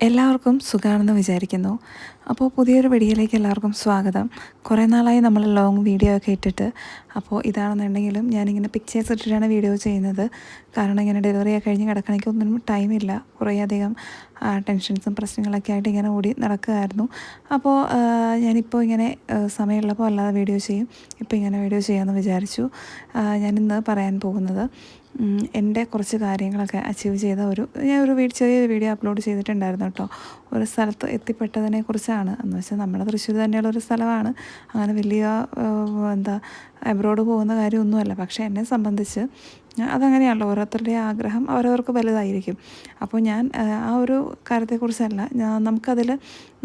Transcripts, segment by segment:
എല്ലാവർക്കും സുഖമാണെന്ന് വിചാരിക്കുന്നു. അപ്പോൾ പുതിയൊരു വീഡിയോയിലേക്ക് എല്ലാവർക്കും സ്വാഗതം. കുറേ നാളായി നമ്മൾ ലോങ് വീഡിയോ ഒക്കെ ഇട്ടിട്ട്. അപ്പോൾ ഇതാണെന്നുണ്ടെങ്കിലും ഞാനിങ്ങനെ പിക്ചേഴ്സ് ഇട്ടിട്ടാണ് വീഡിയോ ചെയ്യുന്നത്. കാരണം ഇങ്ങനെ ഡെലിവറി ഒക്കെ കഴിഞ്ഞ് കിടക്കണമെങ്കിൽ ഒന്നും ടൈമില്ല കുറേയധികം ടെൻഷൻസും പ്രശ്നങ്ങളൊക്കെ ആയിട്ട് ഇങ്ങനെ ഓടി നടക്കുകയായിരുന്നു. അപ്പോൾ ഞാനിപ്പോൾ ഇങ്ങനെ സമയമുള്ളപ്പോൾ അല്ലാതെ വീഡിയോ ചെയ്യും. ഇപ്പോൾ ഇങ്ങനെ വീഡിയോ ചെയ്യാമെന്ന് വിചാരിച്ചു. ഞാനിന്ന് പറയാൻ പോകുന്നത് എന്റെ കുറച്ച് കാര്യങ്ങളൊക്കെ അച്ചീവ് ചെയ്ത ഒരു ഞാൻ ഒരു വീഡിയോ ചെറിയൊരു വീഡിയോ അപ്ലോഡ് ചെയ്തിട്ടുണ്ടായിരുന്നു കേട്ടോ. ഒരു സ്ഥലത്ത് എത്തിപ്പെട്ടതിനെ കുറിച്ചാണ് എന്ന് വെച്ചാൽ നമ്മുടെ തൃശ്ശൂർ തന്നെയുള്ള ഒരു സ്ഥലമാണ്. അങ്ങനെ വലിയ എന്താ എബ്രോഡ് പോകുന്ന കാര്യമൊന്നുമല്ല. പക്ഷേ എന്നെ സംബന്ധിച്ച് അതങ്ങനെയാണല്ലോ. ഓരോരുത്തരുടെ ആഗ്രഹം അവരവർക്ക് വലുതായിരിക്കും. അപ്പോൾ ഞാൻ ആ ഒരു കാര്യത്തെക്കുറിച്ചല്ല. നമുക്കതിൽ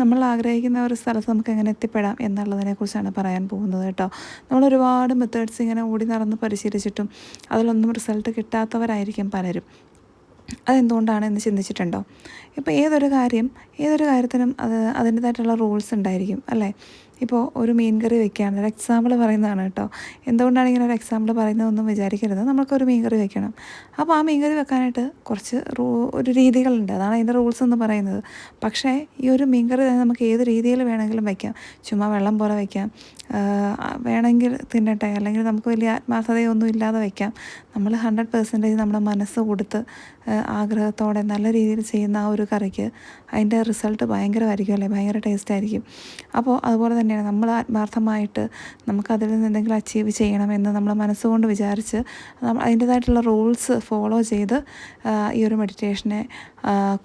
നമ്മൾ ആഗ്രഹിക്കുന്ന ഒരു സ്ഥലത്ത് നമുക്ക് എങ്ങനെ എത്തിപ്പെടാം എന്നുള്ളതിനെക്കുറിച്ചാണ് പറയാൻ പോകുന്നത് കേട്ടോ. നമ്മൾ ഒരുപാട് മെത്തേഡ്സ് ഇങ്ങനെ ഓടി നടന്ന് പരിശീലിച്ചിട്ടും അതിലൊന്നും റിസൾട്ട് കിട്ടാത്തവരായിരിക്കും പലരും. അതെന്തുകൊണ്ടാണ് എന്ന് ചിന്തിച്ചിട്ടുണ്ടോ? ഇപ്പോൾ ഏതൊരു കാര്യം ഏതൊരു കാര്യത്തിനും അത് അതിന്റേതായിട്ടുള്ള റൂൾസ് ഉണ്ടായിരിക്കും അല്ലേ? ഇപ്പോൾ ഒരു മീൻ കറി വെക്കുകയാണ് ഒരു എക്സാമ്പിൾ പറയുന്നതാണ് കേട്ടോ. എന്തുകൊണ്ടാണ് ഇങ്ങനെ ഒരു എക്സാമ്പിൾ പറയുന്നതെന്നും വിചാരിക്കരുത്. നമുക്കൊരു മീൻ കറി വെക്കണം. അപ്പോൾ ആ മീൻ കറി വെക്കാനായിട്ട് കുറച്ച് റൂ ഒരു രീതികളുണ്ട്. അതാണ് അതിന്റെ റൂൾസ് എന്ന് പറയുന്നത്. പക്ഷേ ഈ ഒരു മീൻ കറി തന്നെ നമുക്ക് ഏത് രീതിയിൽ വേണമെങ്കിലും വെക്കാം. ചുമ്മാ വെള്ളം പോലെ വെക്കാം. വേണമെങ്കിൽ തിന്നട്ടെ. അല്ലെങ്കിൽ നമുക്ക് വലിയ ആത്മാർത്ഥതയൊന്നും ഇല്ലാതെ വെക്കാം. നമ്മൾ ഹൺഡ്രഡ് പെർസെന്റേജ് നമ്മുടെ മനസ്സ് കൊടുത്ത് ആഗ്രഹത്തോടെ നല്ല രീതിയിൽ ചെയ്യുന്ന ആ ഒരു കറിക്ക് അതിന്റെ റിസൾട്ട് ഭയങ്കരമായിരിക്കും അല്ലേ? ഭയങ്കര ടേസ്റ്റ് ആയിരിക്കും. അപ്പോൾ അതുപോലെ തന്നെയാണ് നമ്മൾ ആത്മാർത്ഥമായിട്ട് നമുക്കതിൽ നിന്ന് എന്തെങ്കിലും അച്ചീവ് ചെയ്യണമെന്ന് നമ്മൾ മനസ്സുകൊണ്ട് വിചാരിച്ച് അതിന്റേതായിട്ടുള്ള റൂൾസ് ഫോളോ ചെയ്ത് ഈ ഒരു മെഡിറ്റേഷനെ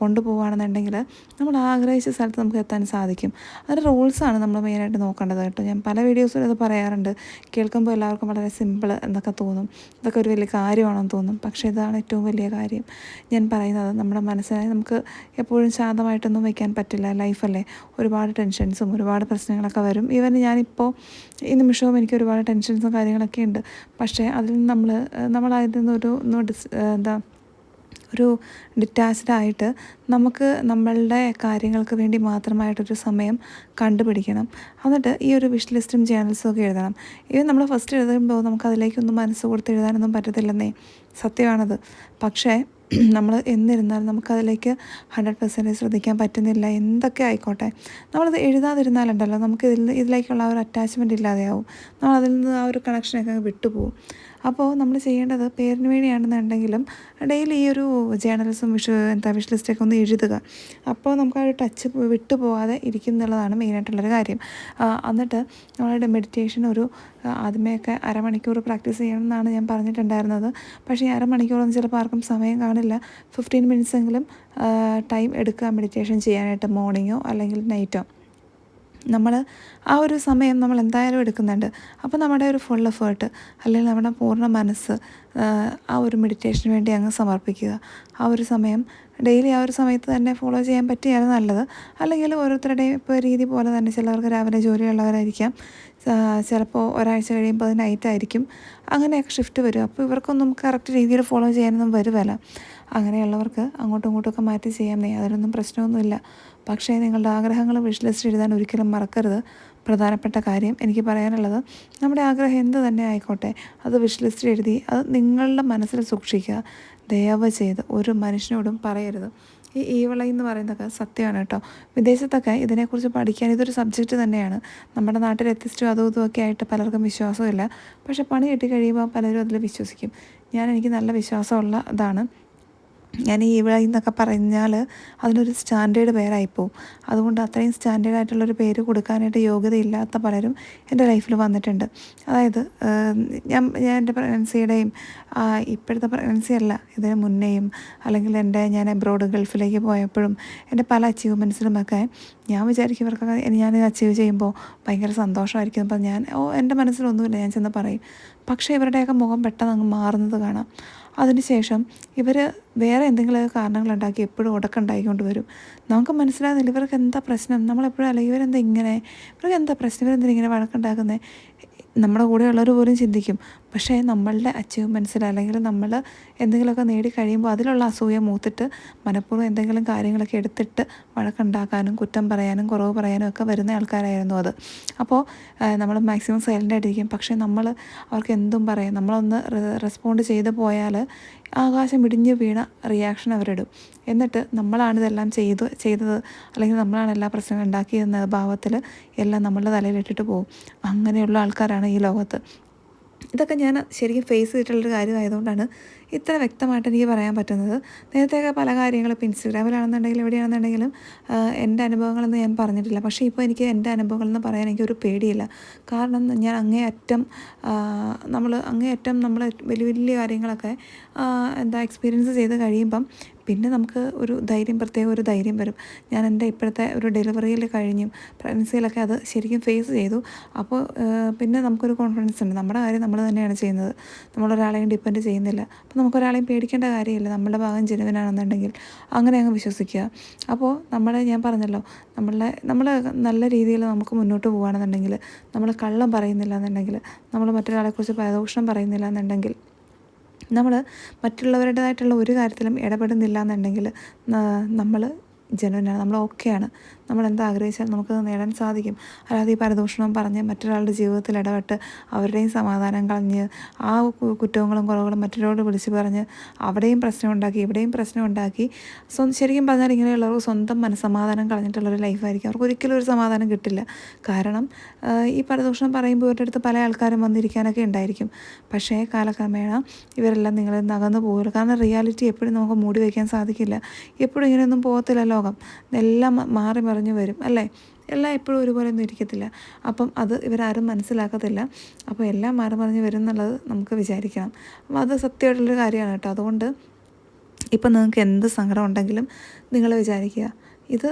കൊണ്ടുപോവുകയാണെന്നുണ്ടെങ്കിൽ നമ്മൾ ആഗ്രഹിച്ച സ്ഥലത്ത് നമുക്ക് എത്താൻ സാധിക്കും. അതിന്റെ റൂൾസാണ് നമ്മൾ മെയിനായിട്ട് നോക്കേണ്ടത് കേട്ടോ. ഞാൻ പല വീഡിയോസിലും ഇത് പറയാറുണ്ട്. കേൾക്കുമ്പോൾ എല്ലാവർക്കും വളരെ സിമ്പിൾ എന്നൊക്കെ തോന്നും. ഇതൊക്കെ ഒരു വലിയ കാര്യമാണെന്ന് തോന്നും. പക്ഷേ ഇതാണ് ഏറ്റവും വലിയ കാര്യം. ഞാൻ പറയുന്നത് നമ്മുടെ മനസ്സിനെ നമുക്ക് എപ്പോഴും ശാന്തമായിട്ടൊന്നും വയ്ക്കാൻ പറ്റില്ല. ലൈഫല്ലേ ഒരുപാട് ടെൻഷൻസും ഒരുപാട് പ്രശ്നങ്ങളൊക്കെ വരും. ഈവൻ ഞാനിപ്പോൾ ഈ നിമിഷവും എനിക്ക് ഒരുപാട് ടെൻഷൻസും കാര്യങ്ങളൊക്കെ ഉണ്ട്. പക്ഷേ അതിൽ നിന്ന് നമ്മൾ നമ്മൾ നിന്നൊരു ഡിസ് എന്താ ഒരു ഡിറ്റാച്ച്ഡ് ആയിട്ട് നമുക്ക് നമ്മളുടെ കാര്യങ്ങൾക്ക് വേണ്ടി മാത്രമായിട്ടൊരു സമയം കണ്ടുപിടിക്കണം. എന്നിട്ട് ഈ ഒരു വിഷ് ലിസ്റ്റും ജേണൽസും ഒക്കെ എഴുതണം. ഇത് നമ്മൾ ഫസ്റ്റ് എഴുതുമ്പോൾ നമുക്ക് അതിലേക്കൊന്നും മനസ്സ് കൊടുത്ത് എഴുതാനൊന്നും പറ്റത്തില്ലെന്നേ സത്യമാണത്. പക്ഷേ നമ്മൾ എന്നിരുന്നാലും നമുക്കതിലേക്ക് ഹൺഡ്രഡ് പെർസെന്റേജ് ശ്രദ്ധിക്കാൻ പറ്റുന്നില്ല. എന്തൊക്കെ ആയിക്കോട്ടെ. നമ്മളത് എഴുതാതിരുന്നാലുണ്ടല്ലോ. നമുക്ക് ഇതിൽ ഇതിലേക്കുള്ള ആ ഒരു അറ്റാച്ച്മെന്റ് ഇല്ലാതെയാവും. നമ്മൾ അതിൽ നിന്ന് ആ ഒരു കണക്ഷനൊക്കെ വിട്ടുപോകും അപ്പോൾ നമ്മൾ ചെയ്യേണ്ടത് പേരിന് വേണ്ടിയാണെന്നുണ്ടെങ്കിലും ഡെയിലി ഈ ഒരു ജേണൽസും വിഷു എന്താ വിഷ് ലിസ്റ്റൊക്കെ ഒന്ന് എഴുതുക. അപ്പോൾ നമുക്ക് ആ ഒരു ടച്ച് വിട്ടു ഇരിക്കുന്നുള്ളതാണ് മെയിനായിട്ടുള്ളൊരു കാര്യം. എന്നിട്ട് നമ്മളുടെ മെഡിറ്റേഷൻ ഒരു ആദ്യമേയൊക്കെ അരമണിക്കൂർ പ്രാക്ടീസ് ചെയ്യണം എന്നാണ് ഞാൻ പറഞ്ഞിട്ടുണ്ടായിരുന്നത്. പക്ഷേ അരമണിക്കൂറൊന്നും ചിലപ്പോൾ ആർക്കും സമയം കാണില്ല. ഫിഫ്റ്റീൻ മിനിറ്റ്സ് എങ്കിലും ടൈം എടുക്കുക മെഡിറ്റേഷൻ ചെയ്യാനായിട്ട് മോർണിംഗോ അല്ലെങ്കിൽ നൈറ്റോ. നമ്മൾ ആ ഒരു സമയം നമ്മൾ എന്തായാലും എടുക്കുന്നുണ്ട്. അപ്പോൾ നമ്മുടെ ഒരു ഫുൾ എഫേർട്ട് അല്ലെങ്കിൽ നമ്മുടെ പൂർണ മനസ്സ് ആ, ഒരു മെഡിറ്റേഷന് വേണ്ടി അങ്ങ് സമർപ്പിക്കുക. ആ ഒരു സമയം ഡെയിലി ആ ഒരു സമയത്ത് തന്നെ ഫോളോ ചെയ്യാൻ പറ്റിയാണ് നല്ലത്. അല്ലെങ്കിൽ ഓരോരുത്തരുടെയും ഇപ്പോൾ രീതി പോലെ തന്നെ ചിലവർക്ക് രാവിലെ ജോലിയുള്ളവരായിരിക്കാം. ചിലപ്പോൾ ഒരാഴ്ച കഴിയുമ്പോൾ അത് നൈറ്റ് ആയിരിക്കും. അങ്ങനെയൊക്കെ ഷിഫ്റ്റ് വരും. അപ്പോൾ ഇവർക്കൊന്നും കറക്റ്റ് രീതിയിൽ ഫോളോ ചെയ്യാനൊന്നും വരുമല്ല അങ്ങനെയുള്ളവർക്ക് അങ്ങോട്ടും ഇങ്ങോട്ടുമൊക്കെ മാറ്റി ചെയ്യാമെന്നേ അതിനൊന്നും പ്രശ്നമൊന്നുമില്ല. പക്ഷേ നിങ്ങളുടെ ആഗ്രഹങ്ങൾ വിഷ് ലിസ്റ്റ് എഴുതാൻ ഒരിക്കലും മറക്കരുത്. പ്രധാനപ്പെട്ട കാര്യം എനിക്ക് പറയാനുള്ളത് നമ്മുടെ ആഗ്രഹം എന്ത് തന്നെ ആയിക്കോട്ടെ അത് വിഷ് ലിസ്റ്റ് എഴുതി അത് നിങ്ങളുടെ മനസ്സിൽ സൂക്ഷിക്കുക. ദയവ് ചെയ്ത് ഒരു മനുഷ്യനോടും പറയരുത്. ഈ ഈവള എന്ന് പറയുന്നതൊക്കെ സത്യമാണ് കേട്ടോ. വിദേശത്തൊക്കെ ഇതിനെക്കുറിച്ച് പഠിക്കാൻ ഇതൊരു സബ്ജക്റ്റ് തന്നെയാണ്. നമ്മുടെ നാട്ടിൽ എത്തിച്ചിട്ടും അതും ഇതുമൊക്കെ ആയിട്ട് പലർക്കും വിശ്വാസമില്ല. പക്ഷെ പണി കിട്ടി കഴിയുമ്പോൾ പലരും അതിൽ വിശ്വസിക്കും. ഞാൻ എനിക്ക് നല്ല വിശ്വാസമുള്ള ഇതാണ്. ഞാൻ ഈ ഇവിടെ എന്നൊക്കെ പറഞ്ഞാൽ അതിനൊരു സ്റ്റാൻഡേർഡ് പേരായിപ്പോവും അതുകൊണ്ട് അത്രയും സ്റ്റാൻഡേർഡ് ആയിട്ടുള്ളൊരു പേര് കൊടുക്കാനായിട്ട് യോഗ്യതയില്ലാത്ത പലരും എന്റെ ലൈഫിൽ വന്നിട്ടുണ്ട്. അതായത് ഞാൻ ഞാൻ എന്റെ പ്രഗ്നൻസിയുടെയും ഇപ്പോഴത്തെ പ്രഗ്നൻസി അല്ല ഇതിന് മുന്നേയും അല്ലെങ്കിൽ എന്റെ ഞാൻ എബ്രോഡ് ഗൾഫിലേക്ക് പോയപ്പോഴും എന്റെ പല അച്ചീവ്മെന്റ്സിലുമൊക്കെ ഞാൻ വിചാരിക്കും ഇവർക്കൊക്കെ ഞാൻ അച്ചീവ് ചെയ്യുമ്പോൾ ഭയങ്കര സന്തോഷമായിരിക്കും അപ്പം ഞാൻ ഓ എന്റെ മനസ്സിലൊന്നുമില്ല ഞാൻ ചെന്ന് പറയും. പക്ഷേ ഇവരുടെയൊക്കെ മുഖം പെട്ടെന്ന് അങ്ങ് മാറുന്നത് കാണാം. അതിനുശേഷം ഇവർ വേറെ എന്തെങ്കിലും കാരണങ്ങളുണ്ടാക്കി എപ്പോഴും ഉടക്കുണ്ടായിക്കൊണ്ട് വരും. നമുക്ക് മനസ്സിലാകുന്നില്ല ഇവർക്ക് എന്താ പ്രശ്നം? നമ്മളെപ്പോഴും അല്ല ഇവരെന്താ ഇങ്ങനെ? ഇവർക്ക് എന്താ പ്രശ്നം? ഇവരെന്താ ഇങ്ങനെ വഴക്കുണ്ടാക്കുന്നത് നമ്മുടെ കൂടെയുള്ളവർ പോലും ചിന്തിക്കും. പക്ഷേ നമ്മളുടെ അച്ചീവ്മെന്റ്സിൽ അല്ലെങ്കിൽ നമ്മൾ എന്തെങ്കിലുമൊക്കെ നേടി കഴിയുമ്പോൾ അതിലുള്ള അസൂയ മൂത്തിട്ട് മനഃപൂർവം എന്തെങ്കിലും കാര്യങ്ങളൊക്കെ എടുത്തിട്ട് വഴക്കുണ്ടാക്കാനും കുറ്റം പറയാനും കുറവ് പറയാനും ഒക്കെ വരുന്ന ആൾക്കാരായിരുന്നു അത്. അപ്പോൾ നമ്മൾ മാക്സിമം സൈലന്റ് ആയിട്ടിരിക്കും. പക്ഷേ നമ്മൾ അവർക്ക് എന്തും പറയാം. നമ്മളൊന്ന് റെസ്പോണ്ട് ചെയ്ത് പോയാൽ ആകാശം ഇടിഞ്ഞ് വീണ റിയാക്ഷൻ അവരിടും. എന്നിട്ട് നമ്മളാണ് ഇതെല്ലാം ചെയ്തു ചെയ്തത്. അല്ലെങ്കിൽ നമ്മളാണ് എല്ലാ പ്രശ്നങ്ങളും ഉണ്ടാക്കിയെന്ന ഭാവത്തിൽ എല്ലാം നമ്മളുടെ തലയിലിട്ടിട്ട് പോകും. അങ്ങനെയുള്ള ആൾക്കാരാണ് ഈ ലോകത്ത്. ഇതൊക്കെ ഞാൻ ശരിക്കും ഫേസ് ചെയ്തിട്ടുള്ളൊരു കാര്യമായതുകൊണ്ടാണ് ഇത്ര വ്യക്തമായിട്ട് എനിക്ക് പറയാൻ പറ്റുന്നത്. നേരത്തെയൊക്കെ പല കാര്യങ്ങളും ഇപ്പോൾ ഇൻസ്റ്റഗ്രാമിലാണെന്നുണ്ടെങ്കിലും എവിടെയാണെന്നുണ്ടെങ്കിലും എന്റെ അനുഭവങ്ങളൊന്നും ഞാൻ പറഞ്ഞിട്ടില്ല. പക്ഷേ ഇപ്പോൾ എനിക്ക് എന്റെ അനുഭവങ്ങളെന്ന് പറയാൻ എനിക്കൊരു പേടിയില്ല. കാരണം ഞാൻ അങ്ങേയറ്റം നമ്മൾ അങ്ങേയറ്റം നമ്മൾ വലിയ വലിയ കാര്യങ്ങളൊക്കെ എന്താ എക്സ്പീരിയൻസ് ചെയ്ത് കഴിയുമ്പം പിന്നെ നമുക്ക് ഒരു ധൈര്യം പ്രത്യേക ഒരു ധൈര്യം വരും. ഞാൻ എന്റെ ഇപ്പോഴത്തെ ഒരു ഡെലിവറിയിൽ കഴിഞ്ഞും. പ്രഗ്നൻസിയിലൊക്കെ അത് ശരിക്കും ഫേസ് ചെയ്തു. അപ്പോൾ പിന്നെ നമുക്കൊരു കോൺഫിഡൻസ് ഉണ്ട്. നമ്മുടെ കാര്യം നമ്മൾ തന്നെയാണ് ചെയ്യുന്നത്. നമ്മളൊരാളെയും ഡിപ്പെൻഡ് ചെയ്യുന്നില്ല. അപ്പോൾ നമുക്കൊരാളെയും പേടിക്കേണ്ട കാര്യമില്ല. നമ്മുടെ ഭാഗം ജനുവിനാണെന്നുണ്ടെങ്കിൽ അങ്ങനെ അങ്ങ് വിശ്വസിക്കുക. അപ്പോൾ നമ്മളെ ഞാൻ പറഞ്ഞല്ലോ നമ്മളെ നമ്മൾ നല്ല രീതിയിൽ നമുക്ക് മുന്നോട്ട് പോകുകയാണെന്നുണ്ടെങ്കിൽ നമ്മൾ കള്ളം പറയുന്നില്ല എന്നുണ്ടെങ്കിൽ നമ്മൾ മറ്റൊരാളെക്കുറിച്ച് പരദൂഷണം പറയുന്നില്ല എന്നുണ്ടെങ്കിൽ നമ്മൾ മറ്റുള്ളവരുടേതായിട്ടുള്ള ഒരു കാര്യത്തിലും ഇടപെടുന്നില്ല എന്നുണ്ടെങ്കിൽ നമ്മൾ ജനുവനാണ് നമ്മൾ ഓക്കെയാണ്. നമ്മൾ എന്താ ആഗ്രഹിച്ചാൽ നമുക്ക് നേടാൻ സാധിക്കും. അല്ലാതെ ഈ പരദൂഷണം പറഞ്ഞ് മറ്റൊരാളുടെ ജീവിതത്തിൽ ഇടപെട്ട് അവരുടെയും സമാധാനം കളഞ്ഞ് ആ കുറ്റങ്ങളും കുറവുകളും മറ്റൊരാളോട് വിളിച്ച് പറഞ്ഞ് അവിടെയും പ്രശ്നം ഉണ്ടാക്കി ഇവിടെയും പ്രശ്നം ഉണ്ടാക്കി സ്വ ശരിക്കും പറഞ്ഞാൽ ഇങ്ങനെയുള്ളവർക്ക് സ്വന്തം മനസ്സമാധാനം കളഞ്ഞിട്ടുള്ളൊരു ലൈഫായിരിക്കും അവർക്ക് ഒരിക്കലും ഒരു സമാധാനം കിട്ടില്ല. കാരണം ഈ പരദൂഷണം പറയുമ്പോൾ ഇവരുടെ അടുത്ത് പല ആൾക്കാരും വന്നിരിക്കാനൊക്കെ ഉണ്ടായിരിക്കും. പക്ഷേ കാലക്രമേണ ഇവരെല്ലാം നിങ്ങളിൽ നിന്ന് അകന്നു പോകുമല്ലോ കാരണം റിയാലിറ്റി എപ്പോഴും നമുക്ക് മൂടി വയ്ക്കാൻ സാധിക്കില്ല. എപ്പോഴും ഇങ്ങനെയൊന്നും പോകത്തില്ല ലോകം. എല്ലാം മാറി മാറി മറിഞ്ഞു വരും അല്ലേ? എല്ലാം എപ്പോഴും ഒരുപോലെ ഒന്നും ഇരിക്കത്തില്ല. അപ്പം അത് ഇവരാരും മനസ്സിലാക്കത്തില്ല. അപ്പോൾ എല്ലാം മാറി മറിഞ്ഞ് വരും എന്നുള്ളത് നമുക്ക് വിചാരിക്കണം. അപ്പം അത് സത്യമായിട്ടുള്ളൊരു കാര്യമാണ് കേട്ടോ. അതുകൊണ്ട് ഇപ്പം നിങ്ങൾക്ക് എന്ത് സങ്കടം ഉണ്ടെങ്കിലും നിങ്ങൾ വിചാരിക്കുക. ഇത്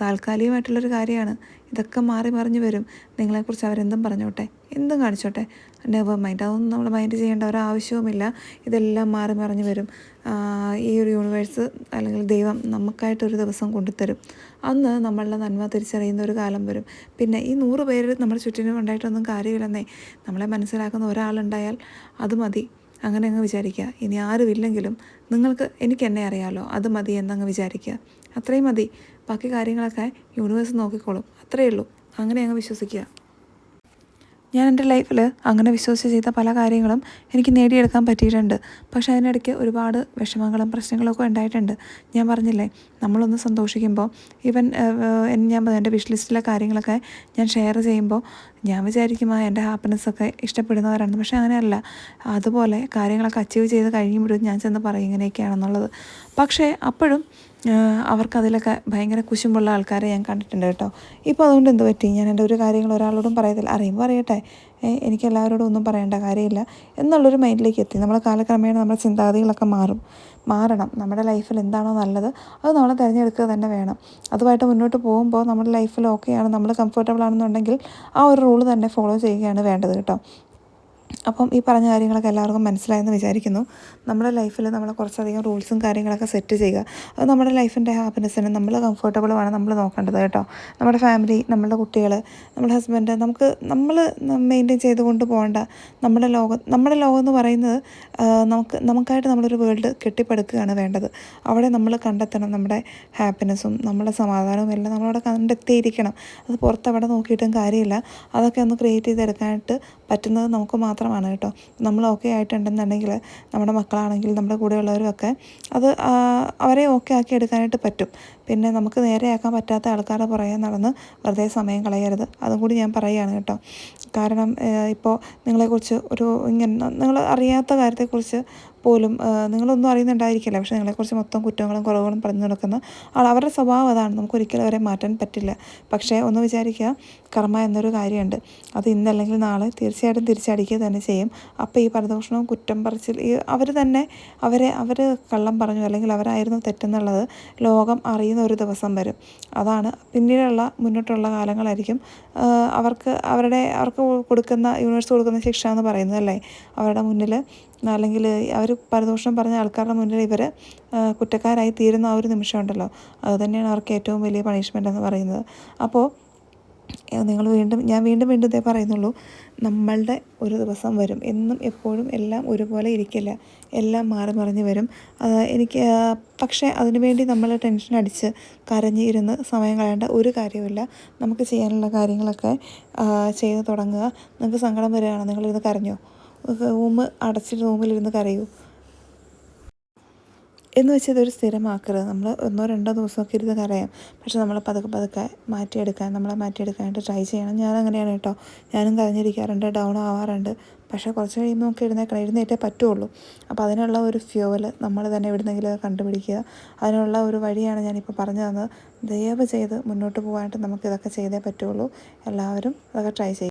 താൽക്കാലികമായിട്ടുള്ളൊരു കാര്യമാണ്. ഇതൊക്കെ മാറി മറിഞ്ഞ് വരും. നിങ്ങളെക്കുറിച്ച് അവരെന്തും പറഞ്ഞോട്ടെ. എന്തും കാണിച്ചോട്ടെ. നെവർ മൈൻഡ് അതൊന്നും നമ്മൾ മൈൻഡ് ചെയ്യേണ്ട ഒരാവശ്യവുമില്ല. ഇതെല്ലാം മാറി മറിഞ്ഞ് വരും. ഈ ഒരു യൂണിവേഴ്സ് അല്ലെങ്കിൽ ദൈവം നമുക്കായിട്ടൊരു ദിവസം കൊണ്ടുത്തരും. അന്ന് നമ്മളുടെ നന്മ തിരിച്ചറിയുന്ന ഒരു കാലം വരും. പിന്നെ ഈ നൂറ് പേര് നമ്മുടെ ചുറ്റിനും ഉണ്ടായിട്ടൊന്നും കാര്യമില്ലെന്നേ. നമ്മളെ മനസ്സിലാക്കുന്ന ഒരാളുണ്ടായാൽ അത് മതി. അങ്ങനെ അങ്ങ് വിചാരിക്കുക. ഇനി ആരുമില്ലെങ്കിലും നിങ്ങൾക്ക് എനിക്ക് എന്നെ അറിയാമല്ലോ അത് മതി എന്നങ്ങ് വിചാരിക്കുക. അത്രയും മതി. ബാക്കി കാര്യങ്ങളൊക്കെ യൂണിവേഴ്സ് നോക്കിക്കോളും. അത്രയേ ഉള്ളൂ. അങ്ങനെ അങ്ങ് വിശ്വസിക്കുക. ഞാൻ എന്റെ ലൈഫിൽ അങ്ങനെ വിശ്വസിച്ച് ചെയ്ത പല കാര്യങ്ങളും എനിക്ക് നേടിയെടുക്കാൻ പറ്റിയിട്ടുണ്ട്. പക്ഷേ അതിനിടയ്ക്ക് ഒരുപാട് വിഷമങ്ങളും പ്രശ്നങ്ങളൊക്കെ ഉണ്ടായിട്ടുണ്ട്. ഞാൻ പറഞ്ഞില്ലേ നമ്മളൊന്ന് സന്തോഷിക്കുമ്പോൾ ഈവൻ ഞാൻ എന്റെ വിഷ് ലിസ്റ്റിലെ കാര്യങ്ങളൊക്കെ ഞാൻ ഷെയർ ചെയ്യുമ്പോൾ ഞാൻ വിചാരിക്കും ആ എന്റെ ഹാപ്പിനെസ്സൊക്കെ ഇഷ്ടപ്പെടുന്നവരാണ്. പക്ഷേ അങ്ങനെയല്ല. അതുപോലെ കാര്യങ്ങളൊക്കെ അച്ചീവ് ചെയ്ത് കഴിയുമ്പോഴും ഞാൻ ചെന്ന് പറയും ഇങ്ങനെയൊക്കെയാണെന്നുള്ളത്. പക്ഷേ അപ്പോഴും അവർക്കതിലൊക്കെ ഭയങ്കര കുശുമ്പുള്ള ആൾക്കാരെ ഞാൻ കണ്ടിട്ടുണ്ട് കേട്ടോ. ഇപ്പോൾ അതുകൊണ്ട് എന്ത് പറ്റി? ഞാൻ എന്റെ ഒരു കാര്യങ്ങൾ ഒരാളോടും പറയത്തില്ല. അറിയുമ്പോൾ അറിയട്ടെ. എനിക്ക് എല്ലാവരോടും ഒന്നും പറയേണ്ട കാര്യമില്ല. എന്നുള്ളൊരു മൈൻഡിലേക്ക് എത്തി. നമ്മൾ കാലക്രമേണ നമ്മുടെ ചിന്താഗതികളൊക്കെ മാറും. മാറണം. നമ്മുടെ ലൈഫിൽ എന്താണോ നല്ലത് അത് നമ്മൾ തിരഞ്ഞെടുക്കുക തന്നെ വേണം. അതുമായിട്ട് മുന്നോട്ട് പോകുമ്പോൾ നമ്മുടെ ലൈഫിൽ ഓക്കെയാണ് നമ്മൾ കംഫർട്ടബിൾ ആണെന്നുണ്ടെങ്കിൽ ആ ഒരു റൂൾ തന്നെ ഫോളോ ചെയ്യുകയാണ് വേണ്ടത് കേട്ടോ. അപ്പം ഈ പറഞ്ഞ കാര്യങ്ങളൊക്കെ എല്ലാവർക്കും മനസ്സിലായെന്ന് വിചാരിക്കുന്നു. നമ്മുടെ ലൈഫിൽ നമ്മൾ കുറച്ചധികം റൂൾസും കാര്യങ്ങളൊക്കെ സെറ്റ് ചെയ്യുക. അത് നമ്മുടെ ലൈഫിന്റെ ഹാപ്പിനെസ്സിന് നമ്മൾ കംഫർട്ടബിളുമാണ് നമ്മൾ നോക്കേണ്ടത് കേട്ടോ. നമ്മുടെ ഫാമിലി നമ്മുടെ കുട്ടികൾ നമ്മുടെ ഹസ്ബൻഡ് നമുക്ക് നമ്മൾ മെയിന്റെയിൻ ചെയ്തുകൊണ്ട് പോകേണ്ട നമ്മുടെ ലോകം നമ്മുടെ ലോകം എന്ന് പറയുന്നത് നമുക്ക് നമുക്കായിട്ട് നമ്മളൊരു വേൾഡ് കെട്ടിപ്പടുക്കുകയാണ് വേണ്ടത്. അവിടെ നമ്മൾ കണ്ടെത്തണം നമ്മുടെ ഹാപ്പിനെസ്സും നമ്മുടെ സമാധാനവും എല്ലാം നമ്മളവിടെ കണ്ടെത്തിയിരിക്കണം. അത് പുറത്തവിടെ നോക്കിയിട്ടും കാര്യമില്ല. അതൊക്കെ ഒന്ന് ക്രിയേറ്റ് ചെയ്തെടുക്കാനായിട്ട് പറ്റുന്നത് നമുക്ക് മാത്രമാണ് കേട്ടോ. നമ്മൾ ഓക്കെ ആയിട്ടുണ്ടെന്നുണ്ടെങ്കിൽ നമ്മുടെ മക്കളാണെങ്കിൽ നമ്മുടെ കൂടെയുള്ളവരുമൊക്കെ അത് അവരെ ഓക്കെ ആക്കി എടുക്കാനായിട്ട് പറ്റും. പിന്നെ നമുക്ക് നേരെയാക്കാൻ പറ്റാത്ത ആൾക്കാരുടെ പുറകെ നടന്ന് വെറുതെ സമയം കളയരുത്. അതും കൂടി ഞാൻ പറയുകയാണ് കേട്ടോ. കാരണം ഇപ്പോൾ നിങ്ങളെക്കുറിച്ച് ഒരു ഇങ്ങനെ നിങ്ങൾ അറിയാത്ത കാര്യത്തെക്കുറിച്ച് പോലും നിങ്ങളൊന്നും അറിയുന്നുണ്ടായിരിക്കില്ല. പക്ഷേ നിങ്ങളെക്കുറിച്ച് മൊത്തം കുറ്റങ്ങളും കുറവുകളും പറഞ്ഞു നടക്കുന്ന ആൾ അവരുടെ സ്വഭാവം അതാണ്. നമുക്ക് ഒരിക്കലും അവരെ മാറ്റാൻ പറ്റില്ല. പക്ഷേ ഒന്ന് വിചാരിക്കുക കർമ്മ എന്നൊരു കാര്യമുണ്ട്. അത് ഇന്നല്ലെങ്കിൽ നാളെ തീർച്ചയായിട്ടും തിരിച്ചടിക്കുക തന്നെ ചെയ്യും. അപ്പോൾ ഈ പരദൂഷണവും കുറ്റം പറച്ചിൽ ഈ അവർ തന്നെ അവരെ അവർ കള്ളം പറഞ്ഞു അല്ലെങ്കിൽ അവരായിരുന്നു തെറ്റെന്നുള്ളത് ലോകം അറിയുന്ന ഒരു ദിവസം വരും. അതാണ് പിന്നീടുള്ള മുന്നോട്ടുള്ള കാലങ്ങളായിരിക്കും. അവർക്ക് അവരുടെ അവർക്ക് കൊടുക്കുന്ന യൂണിവേഴ്സ് കൊടുക്കുന്ന ശിക്ഷ എന്ന് പറയുന്നത് അല്ലേ? അവരുടെ മുന്നിൽ അല്ലെങ്കിൽ അവർ പരദോഷം പറഞ്ഞ ആൾക്കാരുടെ മുന്നിൽ ഇവർ കുറ്റക്കാരായി തീരുന്ന ആ ഒരു നിമിഷമുണ്ടല്ലോ. അത് തന്നെയാണ് അവർക്ക് ഏറ്റവും വലിയ പണിഷ്മെന്റ് എന്ന് പറയുന്നത്. അപ്പോൾ നിങ്ങൾ വീണ്ടും ഞാൻ വീണ്ടും വീണ്ടും ഇതേ പറയുന്നുള്ളൂ. നമ്മളുടെ ഒരു ദിവസം വരും. എന്നും എപ്പോഴും എല്ലാം ഒരുപോലെ ഇരിക്കില്ല. എല്ലാം മാറി മറിഞ്ഞ് വരും. എനിക്ക് പക്ഷേ അതിനുവേണ്ടി നമ്മൾ ടെൻഷൻ അടിച്ച് കരഞ്ഞ് ഇരുന്ന് സമയം കളയേണ്ട ഒരു കാര്യമില്ല നമുക്ക് ചെയ്യാനുള്ള കാര്യങ്ങളൊക്കെ ചെയ്ത് തുടങ്ങുക. നിങ്ങൾക്ക് സങ്കടം വരികയാണ്? നിങ്ങളിരുന്ന് കരഞ്ഞോ? റൂം അടച്ചിട്ട് റൂമിലിരുന്ന് കരയൂ. എന്ന് വെച്ച് ഇതൊരു സ്ഥിരമാക്കരുത് നമ്മൾ ഒന്നോ രണ്ടോ ദിവസമൊക്കെ ഇരുന്ന് കരയാം. പക്ഷെ നമ്മൾ പതുക്കെ പതുക്കെ മാറ്റിയെടുക്കാൻ നമ്മളെ മാറ്റിയെടുക്കാനായിട്ട് ട്രൈ ചെയ്യണം. ഞാൻ അങ്ങനെയാണ് കേട്ടോ. ഞാനും കരഞ്ഞിരിക്കാറുണ്ട് ഡൗൺ ആവാറുണ്ട്. പക്ഷേ കുറച്ച് കഴിയുമ്പോൾ നമുക്ക് എഴുന്നേൽക്കണം എഴുന്നേറ്റേ പറ്റുള്ളൂ. അപ്പോൾ അതിനുള്ള ഒരു ഫ്യൂവൽ നമ്മൾ തന്നെ എവിടുന്നെങ്കിലും കണ്ടുപിടിക്കുക. അതിനുള്ള ഒരു വഴിയാണ് ഞാനിപ്പോൾ പറഞ്ഞു തന്നത്. ദയവ് ചെയ്ത് മുന്നോട്ട് പോകാനായിട്ട് നമുക്ക് ഇതൊക്കെ ചെയ്തേ പറ്റുള്ളൂ. എല്ലാവരും അതൊക്കെ ട്രൈ ചെയ്യുക